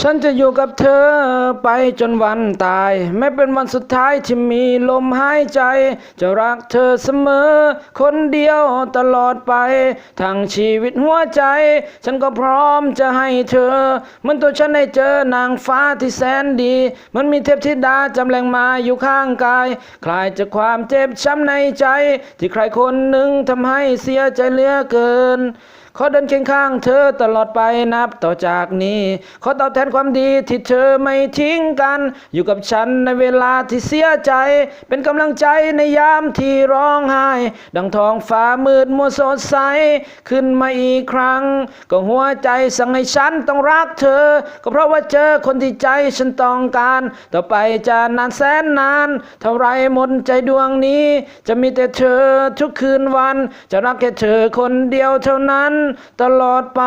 ฉันจะอยู่กับเธอไปจนวันตายแม้เป็นวันสุดท้ายที่มีลมหายใจ จะรักเธอเสมอ คนเดียวตลอดไป ทั้งชีวิตหัวใจ ฉันก็พร้อมจะให้เธอ เหมันตัวฉันได้เจอนางฟ้าที่แสนดี มันมีเทพธิดาจำแรงมาอยู่ข้างกาย คลายจากความเจ็บช้ำในใจ ที่ใครคนหนึ่งทำให้เสียใจเหลือเกิน ขอเดินเคียงข้างเธอตลอดไปนับต่อจากนี้ ขอตอบแทนนความดีที่เธอไม่ทิ้งกัน อยู่กับฉันในเวลาที่เสียใจ เป็นกำลังใจในยามที่ร้องไห้ ดังท้องฟ้ามืดมัวสดใส ขึ้นมาอีกครั้ง ก็หัวใจสั่งให้ฉันต้องรักเธอ ก็เพราะว่าเจอคนที่ใจฉันต้องการ ต่อไปจะนานแสนนาน เท่าไรหมดใจดวงนี้ จะมีแต่เธอทุกคืนวัน จะรักแค่เธอคนเดียวเท่านั้น ตลอดไป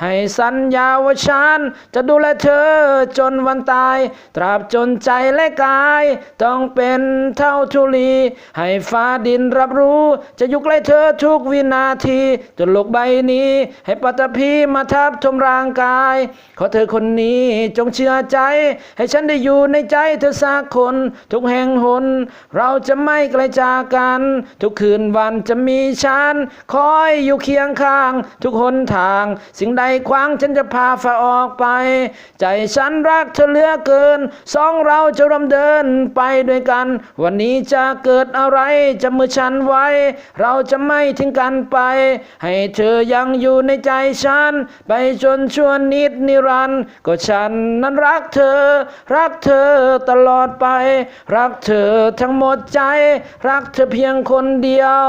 ให้สัญญาว่าฉันจะดูแลเธอจนวันตาย ตราบจนใจและกาย ต้องเป็นเท่าทุลี ให้ฟ้าดินรับรู้ จะอยู่ใกล้เธอทุกวินาที จนโลกใบนี้ ให้ปัตภีมาทับทมร่างกาย ขอเธอคนนี้จงเชื่อใจ ให้ฉันได้อยู่ในใจเธอสักคน ทุกแห่งหน เราจะไม่ไกลจากกัน ทุกคืนวันจะมีฉัน คอยอยู่เคียงข้าง ทุกหนทาง สิ่งใดขวางฉันจะพาฝ่าออกไปใจฉันรักเธอเหลือเกิน สองเราจะร่วมเดินไปด้วยกัน วันนี้จะเกิดอะไรจะมือฉันไว้ เราจะไม่ทิ้งกันไป ให้เธอยังอยู่ในใจฉัน ไปจนชั่วนิดนิรันดร์ก็ฉันนั้นรักเธอ รักเธอตลอดไป รักเธอทั้งหมดใจ รักเธอเพียงคนเดียว